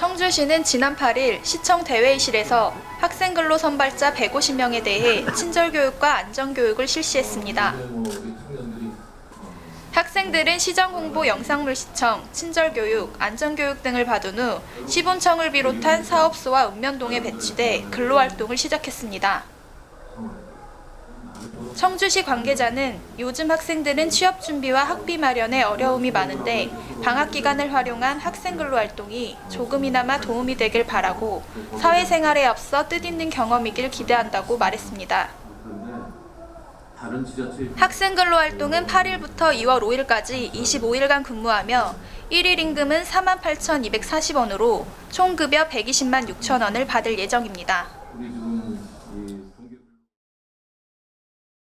청주시는 지난 8일 시청 대회의실에서 학생 근로 선발자 150명에 대해 친절 교육과 안전 교육을 실시했습니다. 학생들은 시정 홍보 영상물 시청, 친절 교육, 안전 교육 등을 받은 후 시군청을 비롯한 사업소와 읍면동에 배치돼 근로 활동을 시작했습니다. 청주시 관계자는 요즘 학생들은 취업 준비와 학비 마련에 어려움이 많은데 방학 기간을 활용한 학생 근로 활동이 조금이나마 도움이 되길 바라고 사회생활에 앞서 뜻있는 경험이길 기대한다고 말했습니다. 학생 근로 활동은 8일부터 2월 5일까지 25일간 근무하며 1일 임금은 48,240원으로 총 급여 120만 6천 원을 받을 예정입니다.